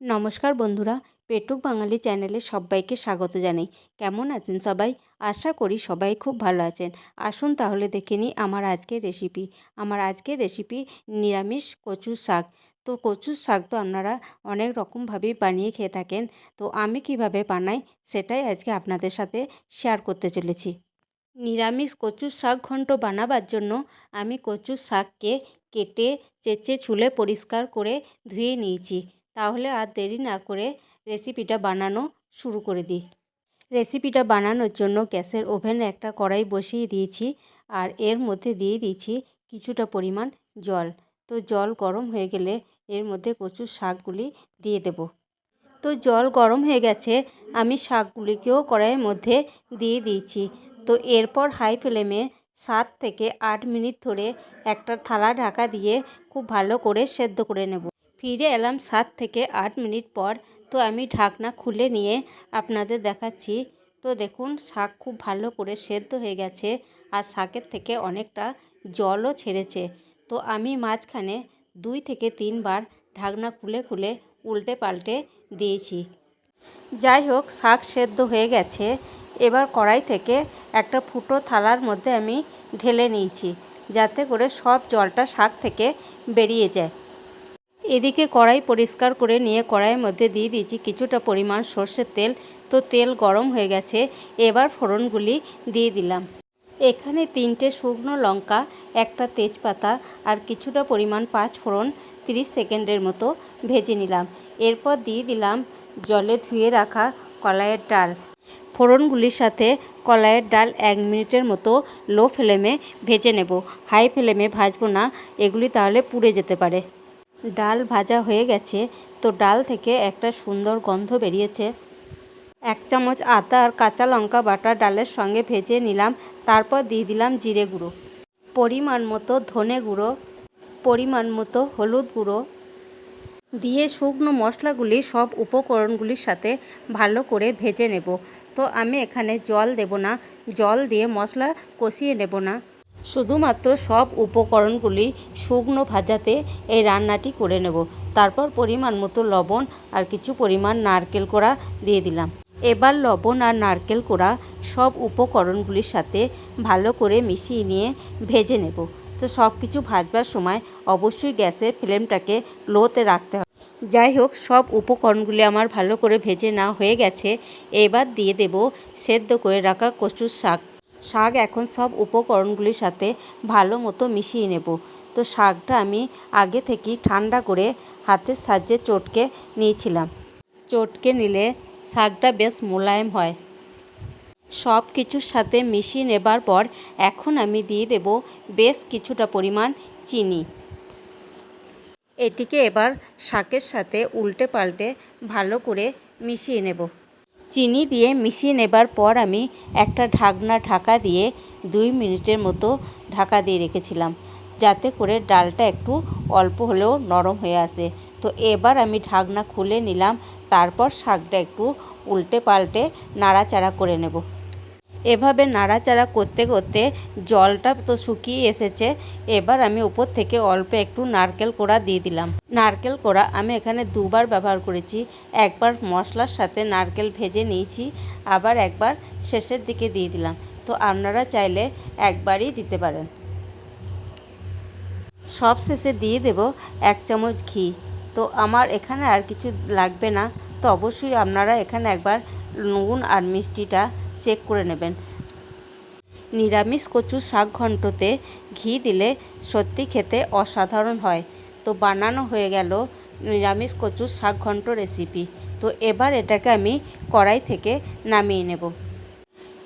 নমস্কার বন্ধুরা, পেটুক বাঙালি চ্যানেলে সবাইকে স্বাগত জানাই। কেমন আছেন সবাই? আশা করি সবাই খুব ভালো আছেন। আসুন তাহলে দেখে নিই আমার আজকের রেসিপি আমার আজকের রেসিপি নিরামিষ কচুর শাক। তো কচুর শাক তো আপনারা অনেক রকমভাবেই বানিয়ে খেয়ে থাকেন। তো আমি কীভাবে বানাই সেটাই আজকে আপনাদের সাথে শেয়ার করতে চলেছি। নিরামিষ কচুর শাক ঘন্ট বানাবার জন্য আমি কচুর শাককে কেটে, চেঁচে, ছুলে পরিষ্কার করে ধুয়ে নিয়েছি। তাহলে আর দেরি না করে রেসিপিটা বানানো শুরু করে দিই। রেসিপিটা বানানোর জন্য গ্যাসের ওভেনে একটা কড়াই বসিয়ে দিয়েছি আর এর মধ্যে দিয়ে দিয়েছি কিছুটা পরিমাণ জল। তো জল গরম হয়ে গেলে এর মধ্যে কচুর শাকগুলি দিয়ে দেব। তো জল গরম হয়ে গেছে, আমি শাকগুলিকেও কড়াইয়ের মধ্যে দিয়ে দিয়েছি। তো এরপর হাই ফ্লেমে সাত থেকে আট মিনিট ধরে একটা থালা ঢাকা দিয়ে খুব ভালো করে সেদ্ধ করে নেব। ফিরে এলাম সাত থেকে আট মিনিট পর। তো আমি ঢাকনা খুলে নিয়ে আপনাদের দেখাচ্ছি। তো দেখুন, শাক খুব ভালো করে সেদ্ধ হয়ে গেছে আর শাকের থেকে অনেকটা জলও ছেড়েছে। তো আমি মাঝখানে দুই থেকে তিনবার ঢাকনা খুলে খুলে উল্টে পাল্টে দিয়েছি। যাই হোক, শাক সেদ্ধ হয়ে গেছে। এবার কড়াই থেকে একটা ফুটো থালার মধ্যে আমি ঢেলে নিয়েছি, যাতে করে সব জলটা শাক থেকে বেরিয়ে যায়। এদিকে কড়াই পরিষ্কার করে নিয়ে কড়াইয়ের মধ্যে দিয়ে দিয়েছি কিছুটা পরিমাণ সর্ষের তেল। তো তেল গরম হয়ে গেছে, এবার ফোড়নগুলি দিয়ে দিলাম। এখানে তিনটে শুকনো লঙ্কা, একটা তেজপাতা আর কিছুটা পরিমাণ পাঁচ ফোড়ন তিরিশ সেকেন্ডের মতো ভেজে নিলাম। এরপর দিয়ে দিলাম জলে ধুয়ে রাখা কলাইয়ের ডাল। ফোড়নগুলির সাথে কলাইয়ের ডাল এক মিনিটের মতো লো ফ্লেমে ভেজে নেব। হাই ফ্লেমে ভাজবো না, এগুলি তাহলে পুড়ে যেতে পারে। ডাল ভাজা হয়ে গেছে, তো ডাল থেকে একটা সুন্দর গন্ধ বেরিয়েছে। এক চামচ আদা আর কাঁচা লঙ্কা বাটা ডালের সঙ্গে ভেজে নিলাম, তারপর দিয়ে দিলাম জিরে গুঁড়ো। পরিমাণ মতো ধনে গুঁড়ো, পরিমাণ মতো হলুদ গুঁড়ো। দিয়ে শুকনো মশলাগুলি সব উপকরণগুলির সাথে ভালো করে ভেজে নেব। তো আমি এখানে জল দেব না, জল দিয়ে মশলা কষিয়ে নেব না। শুধুমাত্র সব উপকরণগুলি শুকনো ভাজাতে এই রান্নাটি করে নেব। তারপর পরিমাণ মতো লবণ আর কিছু পরিমাণ নারকেল কোড়া দিয়ে দিলাম। এবার লবণ আর নারকেল কোড়া সব উপকরণগুলির সাথে ভালো করে মিশিয়ে নিয়ে ভেজে নেব। তো সব কিছু ভাজবার সময় অবশ্যই গ্যাসের ফ্লেমটাকে লোতে রাখতে হবে। যাই হোক, সব উপকরণগুলি আমার ভালো করে ভেজে না হয়ে গেছে। এবার দিয়ে দেব সেদ্ধ করে রাখা কচুর শাক। শাক এখন সব উপকরণগুলির সাথে ভালো মতো মিশিয়ে নেব। তো শাকটা আমি আগে থেকেই ঠান্ডা করে হাতের সাহায্যে চটকে নিয়েছিলাম। চটকে নিলে শাকটা বেশ মোলায়েম হয়। সব কিছুর সাথে মিশিয়ে নেবার পর এখন আমি দিয়ে দেব বেশ কিছুটা পরিমাণ চিনি। এটিকে এবার শাকের সাথে উল্টে পাল্টে ভালো করে মিশিয়ে নেব। চিনি দিয়ে মিশিয়ে নেবার পর আমি একটা ঢাকনা ঢাকা দিয়ে দুই মিনিটের মতো ঢাকা দিয়ে রেখেছিলাম, যাতে করে ডালটা একটু অল্প হলেও নরম হয়ে আসে। তো এবার আমি ঢাকনা খুলে নিলাম, তারপর শাকটা একটু উল্টে পাল্টে নাড়াচাড়া করে নেব। এভাবে নাড়াচাড়া করতে করতে জলটা তো শুকিয়ে এসেছে। এবার আমি উপর থেকে অল্প একটু নারকেল কোড়া দিয়ে দিলাম। নারকেল কোড়া আমি এখানে দুবার ব্যবহার করেছি। একবার মশলার সাথে নারকেল ভেজে নিয়েছি, আবার একবার শেষের দিকে দিয়ে দিলাম। তো আপনারা চাইলে একবারই দিতে পারেন। সব শেষে দিয়ে দেব এক চামচ ঘি। তো আমার এখানে আর কিছু লাগবে না। তো অবশ্যই আপনারা এখানে একবার নুন আর মিষ্টিটা চেক করে নেবেন। নিরামিষ কচুর শাক ঘন্টতে ঘি দিলে সত্যি খেতে অসাধারণ হয়। তো বানানো হয়ে গেল নিরামিষ কচুর শাক ঘন্ট রেসিপি তো এবার এটাকে আমি কড়াই থেকে নামিয়ে নেব।